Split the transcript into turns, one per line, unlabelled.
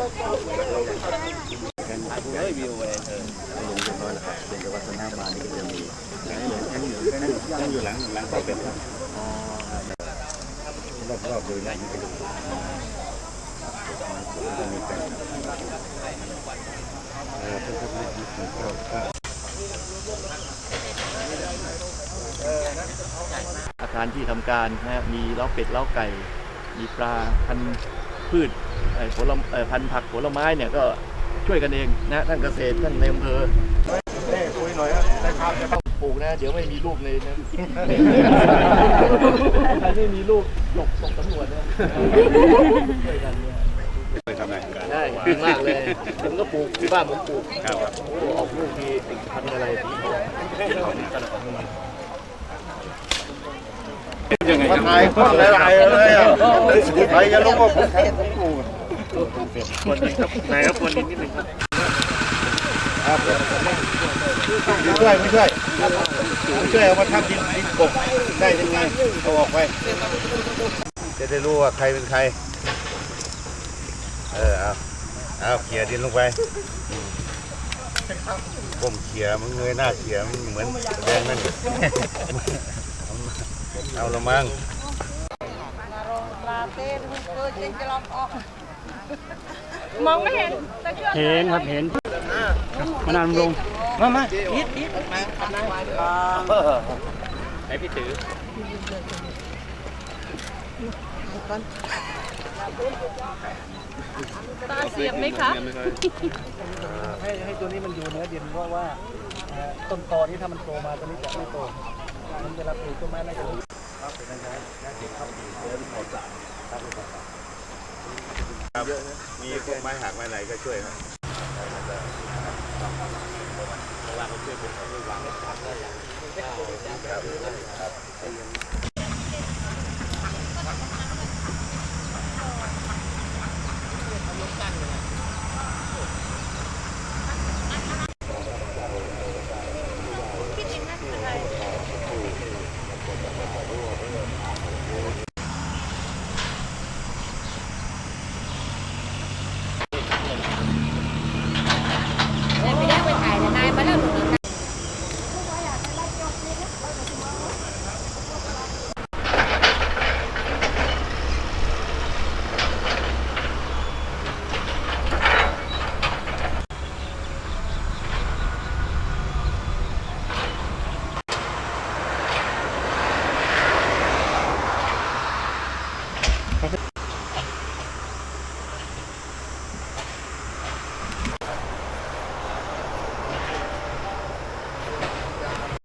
ออ
ลงเรียบร้อยแล้วครเป็นวัฒนบาลนี่ก็จะมี
ยังอยู่ยังอยู่หลังหลังเสาเป็ดครับ
รอบๆโดยหลังนี่ก็จะมีแต่ออเพื่อนๆนี่ก็ก็
อารที่ทำการนะมีเล้าเป็ดเล้าไก่ มีปลาพัน พืชเอ่อผลไม้เอ่อพันธุ์ผักผลไม้เนี่ยก็ช่วยกันเองนะท่านเกษตรท่านในอำเภอ
เอ้คุยหน่อยครับได้ภาพจะต้อง
ปลูกนะ เดี๋ยวไม่มีลูกเลยนะใครไม่มีลูกหลบส่งตำรวจนะช่วยกันเนี่ย
ไปทำไงกัน
ได้ดีมากเลย ผมก็ปลูกที่บ้านผมปลูก
ครับ
โอ้ออกลูกทีพันธุ์อะไรสีทอง
ยังไง
มาถ่ายคนหลายๆเลยอะใครจะรู้ว่าผมผมปลูก
คนนี้ครับนายครับคนนี้นิดนึงครับ
ครับไม่ช่วยไม่ช่วยไม่ช่วยเอามาทับดินดินกบได้ยังไงเอาออกไป จะได้รู้ว่าใครเป็นใคร เออเอาเอาเขี่ยดินลงไปก้มเขี่ยมันเงยหน้าเขี่ยมันเหมือนแดงนั่น เอาละมั้ง
มองไม่เห็นตะเกียบ
เห็นครับเห็นมานานลง
มามา
ให้พี่ถือ
ตาเสียบไหมคะ
ให้ให้ตัวนี้มันอยู่เนื้อดินเพราะว่าเอ่อต้นตอนี้ถ้ามันโตมาตัวนี้จะไม่โตมันเวลาปลูกต้นไม้น่าจะ
มีพวกไม้หักไม้ไหนก็ช่วยครับ
เวลาเขาช่วยเป็นขาไม่วางไว้ทับ